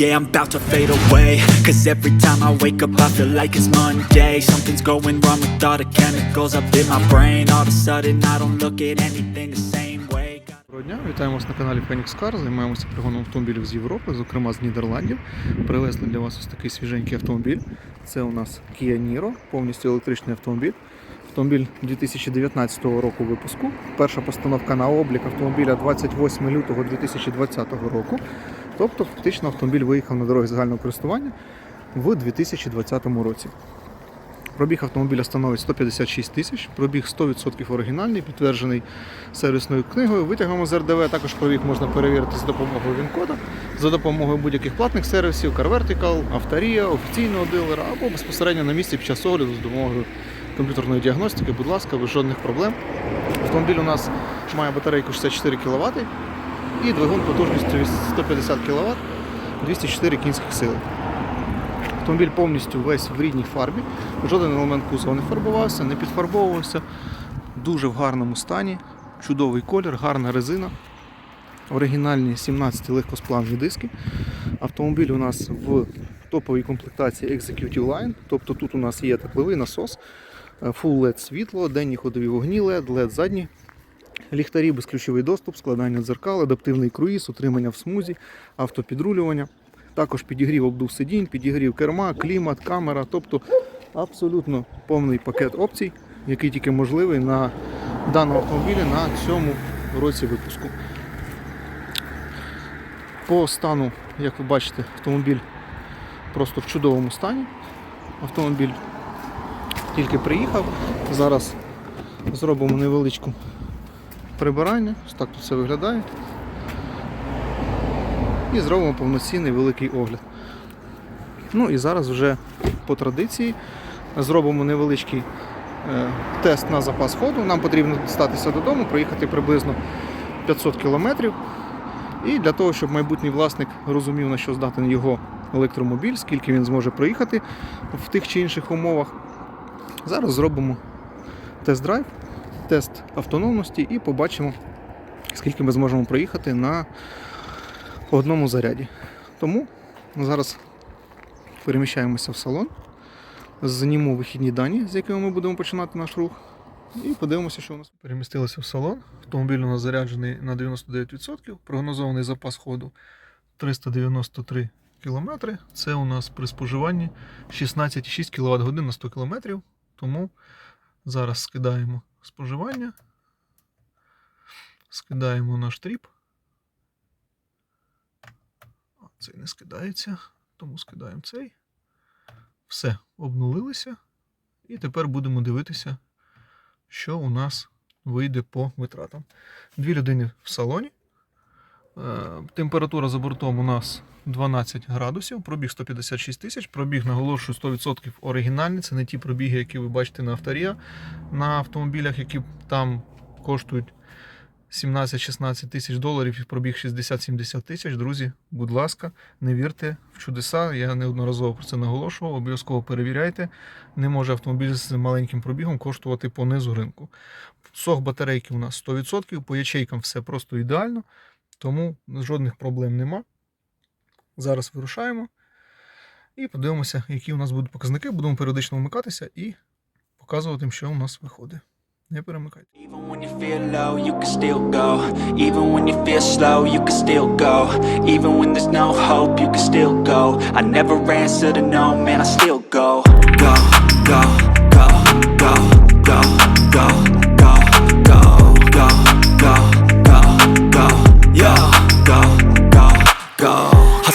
Yeah, I'm about to fade away Cause every time I wake up I feel like it's Monday Something's going wrong with all the chemicals up in my brain All of a sudden I don't look at anything the same way Доброго дня, вітаємо вас на каналі Phoenix Car. Займаємося пригоном автомобілів з Європи, зокрема з Нідерландів. Привезли для вас ось такий свіженький автомобіль. Це у нас Kia Niro, повністю електричний автомобіль. Автомобіль 2019 року випуску. Перша постановка на облік автомобіля 28 лютого 2020 року. Тобто, фактично, автомобіль виїхав на дороги загального користування в 2020 році. Пробіг автомобіля становить 156 тисяч, пробіг 100% оригінальний, підтверджений сервісною книгою. Витягом з РДВ також пробіг можна перевірити з допомогою ВІН-кода, за допомогою будь-яких платних сервісів, CarVertical, Авторія, офіційного дилера або безпосередньо на місці під час огляду з допомогою комп'ютерної діагностики, будь ласка, без жодних проблем. Автомобіль у нас має батарейку 64 кВт і двигун потужністю 150 кВт, 204 кінських сили. Автомобіль повністю весь в рідній фарбі. Жоден елемент кузова не фарбувався, не підфарбовувався. Дуже в гарному стані. Чудовий колір, гарна резина. Оригінальні 17 легкосплавні диски. Автомобіль у нас в топовій комплектації Executive Line. Тобто тут у нас є тепловий насос, е, Full LED світло, денні ходові вогні LED, LED задні. Ліхтарі, безключовий доступ, складання дзеркал, адаптивний круїз, утримання в смузі, автопідрулювання. Також підігрів обдув сидінь, підігрів керма, клімат, камера, тобто абсолютно повний пакет опцій, який тільки можливий на даному автомобілі на цьому році випуску. По стану, як ви бачите, автомобіль просто в чудовому стані. Автомобіль тільки приїхав. Зараз зробимо невеличку прибирання. Ось так тут все виглядає і зробимо повноцінний великий огляд. Ну і зараз вже по традиції зробимо невеличкий е, тест на запас ходу. Нам потрібно дістатися додому, проїхати приблизно 500 кілометрів. І для того, щоб майбутній власник розумів, на що здатен його електромобіль, скільки він зможе проїхати в тих чи інших умовах, зараз зробимо тест-драйв, тест автономності і побачимо, скільки ми зможемо проїхати на одному заряді. Тому зараз переміщаємося в салон, зніму вихідні дані, з якими ми будемо починати наш рух. І подивимося, що у нас. Перемістилися в салон. Автомобіль у нас заряджений на 99%. Прогнозований запас ходу 393 км. Це у нас при споживанні 16,6 кВт годин на 100 км. Тому зараз скидаємо споживання, скидаємо наш тріп. Цей не скидається, тому скидаємо цей. Все, обнулилися. І тепер будемо дивитися, що у нас вийде по витратам. Дві людини в салоні. Е, Температура за бортом у нас 12 градусів, пробіг 156 тисяч, пробіг, наголошую, 100% оригінальний. Це не ті пробіги, які ви бачите на авторія на автомобілях, які там коштують 17-16 тисяч доларів і пробіг 60-70 тисяч. Друзі, будь ласка, не вірте в чудеса. Я неодноразово про це наголошував. Обов'язково перевіряйте. Не може автомобіль з маленьким пробігом коштувати по низу ринку. Сох батарейки у нас 100%, по ячейкам все просто ідеально, тому жодних проблем нема. Зараз вирушаємо і подивимося, які у нас будуть показники. Будемо періодично вмикатися і показувати, що у нас виходить. Не перемикайте. Even when you feel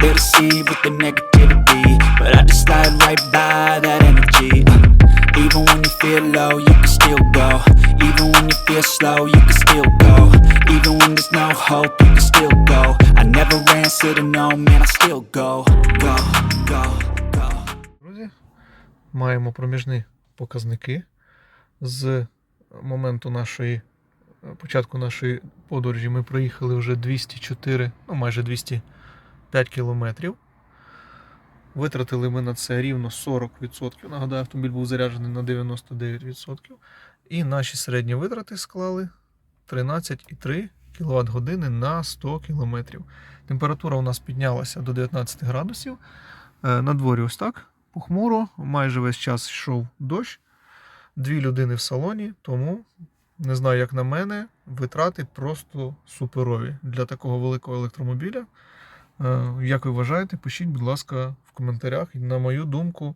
They deceive with the negativity But I just slide right by that energy uh, Even when you feel low, you can still go Even when you feel slow, you can still go Even when there's no hope, you can still go I never answer to no, man, I still go Go, go, go Друзі, маємо проміжні показники з моменту нашої початку нашої подорожі. Ми проїхали вже 204, ну майже 205 кілометрів. Витратили ми на це рівно 40%. Нагадаю, автомобіль був заряджений на 99%. І наші середні витрати склали 13,3 кВт години на 100 км. Температура у нас піднялася до 19 градусів. Е, На дворі ось так. Похмуро, майже весь час йшов дощ. Дві людини в салоні, тому не знаю, як на мене, витрати просто суперові для такого великого електромобіля. Е, Як ви вважаєте, пишіть, будь ласка, в коментарях. На мою думку,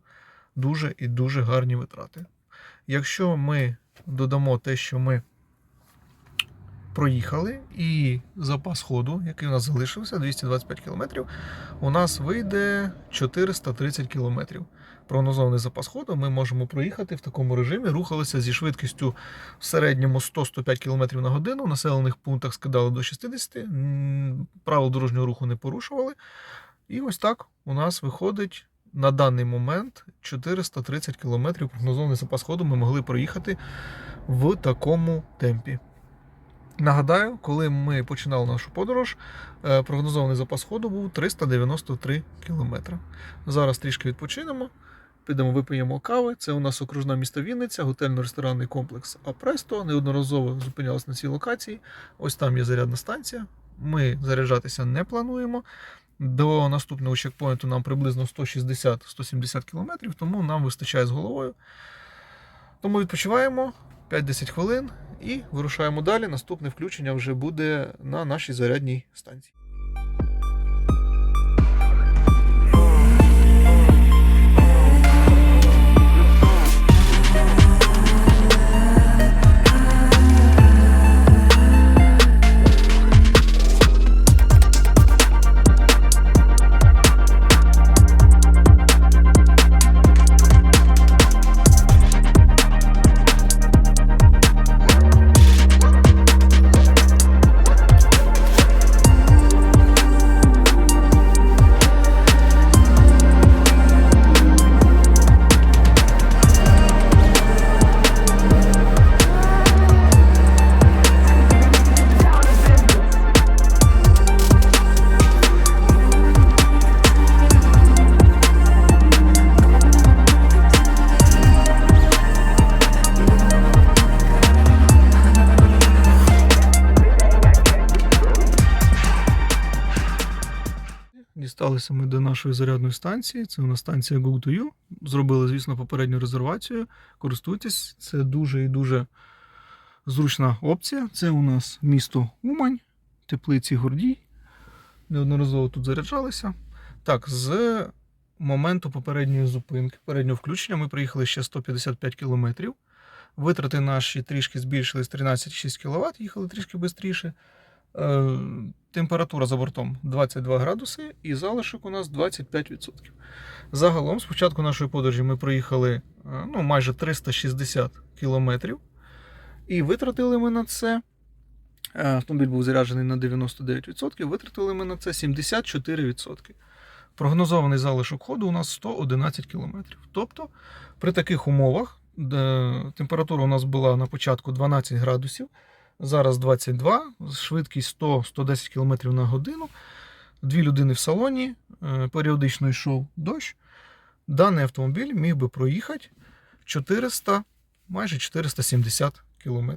дуже і дуже гарні витрати. Якщо ми додамо те, що ми проїхали, і запас ходу, який у нас залишився, 225 км, у нас вийде 430 км. Прогнозований запас ходу ми можемо проїхати в такому режимі. Рухалися зі швидкістю в середньому 100-105 км на годину. В населених пунктах скидали до 60, правил дорожнього руху не порушували. І ось так у нас виходить на даний момент 430 км. Прогнозований запас ходу ми могли проїхати в такому темпі. Нагадаю, коли ми починали нашу подорож, е, прогнозований запас ходу був 393 км. Зараз трішки відпочинемо, підемо вип'ємо кави. Це у нас окружна місто Вінниця, готельно-ресторанний комплекс Апресто. Неодноразово зупинялися на цій локації. Ось там є зарядна станція. Ми заряджатися не плануємо. До наступного чекпоінту нам приблизно 160-170 км, тому нам вистачає з головою. Тому відпочиваємо 5-10 хвилин і вирушаємо далі. Наступне включення вже буде на нашій зарядній станції. Дісталися ми до нашої зарядної станції. Це у нас станція Go2U. Зробили, звісно, попередню резервацію. Користуйтесь, це дуже і дуже зручна опція. Це у нас місто Умань, теплиці Гордій. Неодноразово тут заряджалися. Так, з моменту попередньої зупинки, попереднього включення, ми приїхали ще 155 кілометрів. Витрати наші трішки збільшились 13,6 кВт, їхали трішки швидше. Е, Температура за бортом 22 градуси і залишок у нас 25%. Загалом, з початку нашої подорожі ми проїхали е, ну, майже 360 кілометрів. І витратили ми на це. е, Автомобіль був заряджений на 99%, витратили ми на це 74%. Прогнозований залишок ходу у нас 111 км. Тобто, при таких умовах, температура у нас була на початку 12 градусів, зараз 22, швидкість 100-110 км на годину. Дві людини в салоні, е, періодично йшов дощ. Даний автомобіль міг би проїхати 400, майже 470 км.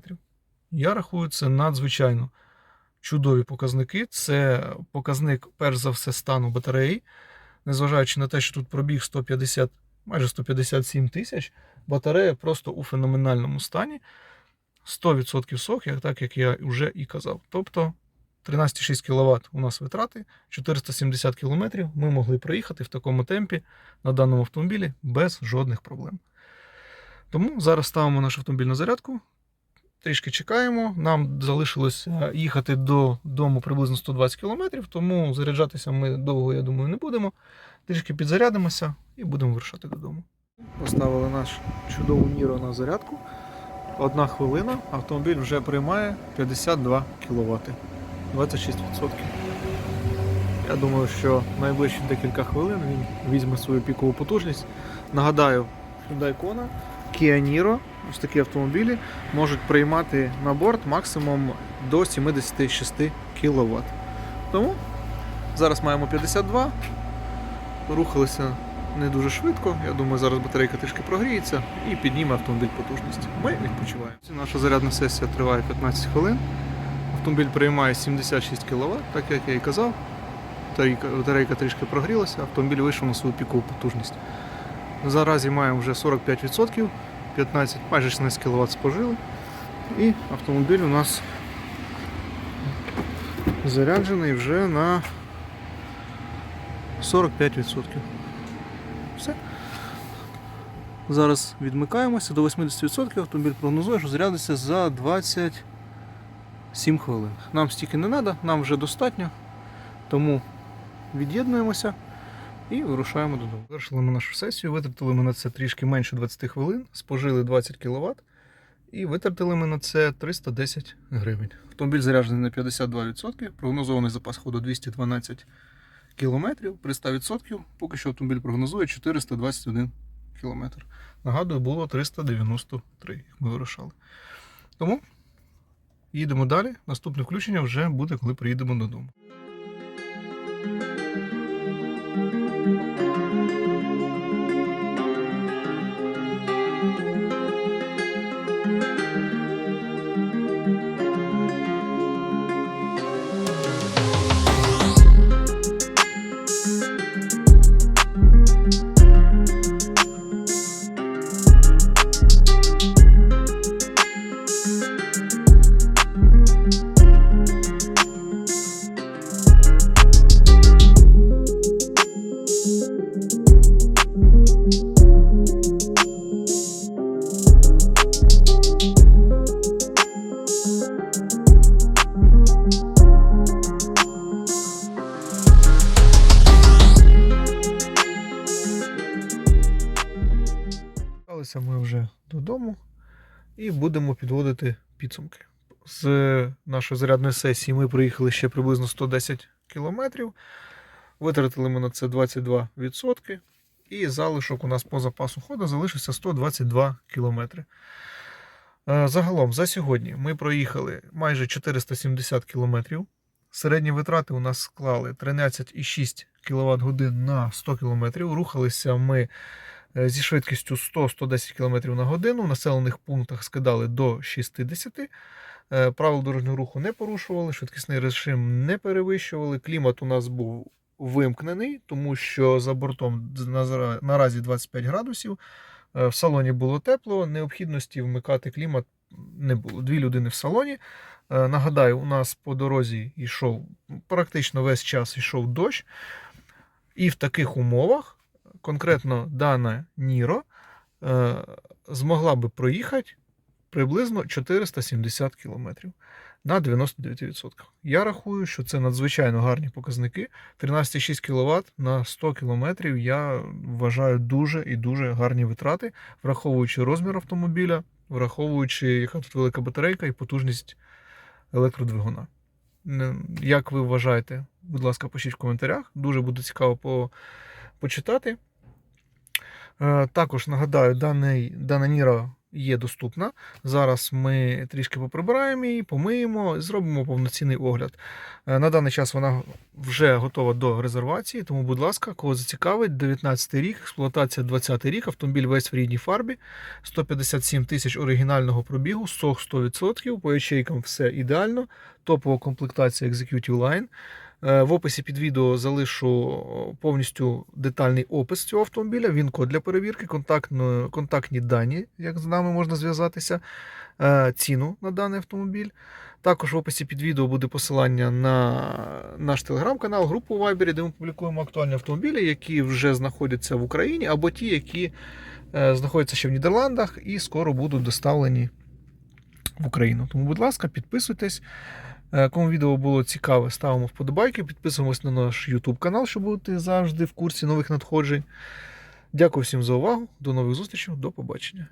Я рахую, це надзвичайно чудові показники. Це показник, перш за все, стану батареї. Незважаючи на те, що тут пробіг 150, майже 157 тисяч, батарея просто у феноменальному стані. 100% сох, так як я вже і казав. Тобто 13,6 кВт у нас витрати, 470 км ми могли проїхати в такому темпі на даному автомобілі без жодних проблем. Тому зараз ставимо наш автомобіль на зарядку, трішки чекаємо. Нам залишилось е, їхати до дому приблизно 120 км, тому заряджатися ми довго, я думаю, не будемо. Трішки підзарядимося і будемо вирушати додому. Поставили наш чудову Ніро на зарядку. Одна хвилина, автомобіль вже приймає 52 кВт. 26%. Я думаю, що найближчі декілька хвилин він візьме свою пікову потужність. Нагадаю, Hyundai Kona, Kia Niro, ось такі автомобілі можуть приймати на борт максимум до 76 кВт. Тому зараз маємо 52, рухалися не дуже швидко. Я думаю, зараз батарейка трішки прогріється і підніме автомобіль потужність. Ми відпочиваємо. Наша зарядна сесія триває 15 хвилин. Автомобіль приймає 76 кВт, так як я і казав. Батарейка- трішки прогрілася, автомобіль вийшов на свою пікову потужність. Заразі маємо вже 45%, 15, майже 16 кВт спожили. І автомобіль у нас заряджений вже на 45%. Зараз відмикаємося до 80%. Автомобіль прогнозує, що зарядиться за 27 хвилин. Нам стільки не треба, нам вже достатньо. Тому від'єднуємося і вирушаємо додому. Завершили ми нашу сесію, витратили ми на це трішки менше 20 хвилин, спожили 20 кВт і витратили ми на це 310 гривень. Автомобіль заряджений на 52%, прогнозований запас ходу 212 км. При 100% поки що автомобіль прогнозує 421 км. Нагадую, було 393, як ми вирушали. Тому їдемо далі. Наступне включення вже буде, коли приїдемо додому. Будемо підводити підсумки. З нашої зарядної сесії ми проїхали ще приблизно 110 кілометрів. Витратили ми на це 22%. І залишок у нас по запасу ходу залишився 122 кілометри. Е, Загалом за сьогодні ми проїхали майже 470 кілометрів. Середні витрати у нас склали 13,6 кВт годин на 100 км. Рухалися ми зі швидкістю 100-110 км на годину. В населених пунктах скидали до 60. Е, Правил дорожнього руху не порушували, швидкісний режим не перевищували. Клімат у нас був вимкнений, тому що за бортом наразі 25 градусів. Е, В салоні було тепло, необхідності вмикати клімат не було. Дві людини в салоні. Е, Нагадаю, у нас по дорозі йшов практично весь час йшов дощ. І в таких умовах конкретно дана Ніро е, змогла би проїхати приблизно 470 км на 99%. Я рахую, що це надзвичайно гарні показники. 13,6 кВт на 100 км я вважаю дуже і дуже гарні витрати, враховуючи розмір автомобіля, враховуючи, яка тут велика батарейка і потужність електродвигуна. Як ви вважаєте? Будь ласка, пишіть в коментарях. Дуже буде цікаво по, почитати. Е, Також нагадаю, даний, дана Ніра є доступна. Зараз ми трішки поприбираємо її, помиємо, зробимо повноцінний огляд. Е, На даний час вона вже готова до резервації, тому, будь ласка, кого зацікавить, 19 рік, експлуатація 20 рік, автомобіль весь в рідній фарбі, 157 тисяч оригінального пробігу, сох 100%, по ячейкам все ідеально, топова комплектація Executive Line. Е, В описі під відео залишу повністю детальний опис цього автомобіля, він код для перевірки, контактні дані, як з нами можна зв'язатися, е, ціну на даний автомобіль. Також в описі під відео буде посилання на наш телеграм-канал, групу у Viber, де ми публікуємо актуальні автомобілі, які вже знаходяться в Україні, або ті, які е, знаходяться ще в Нідерландах і скоро будуть доставлені в Україну. Тому, будь ласка, підписуйтесь. Е, Кому відео було цікаве, ставимо вподобайки, підписуємось на наш YouTube канал, щоб бути завжди в курсі нових надходжень. Дякую всім за увагу. До нових зустрічей, до побачення.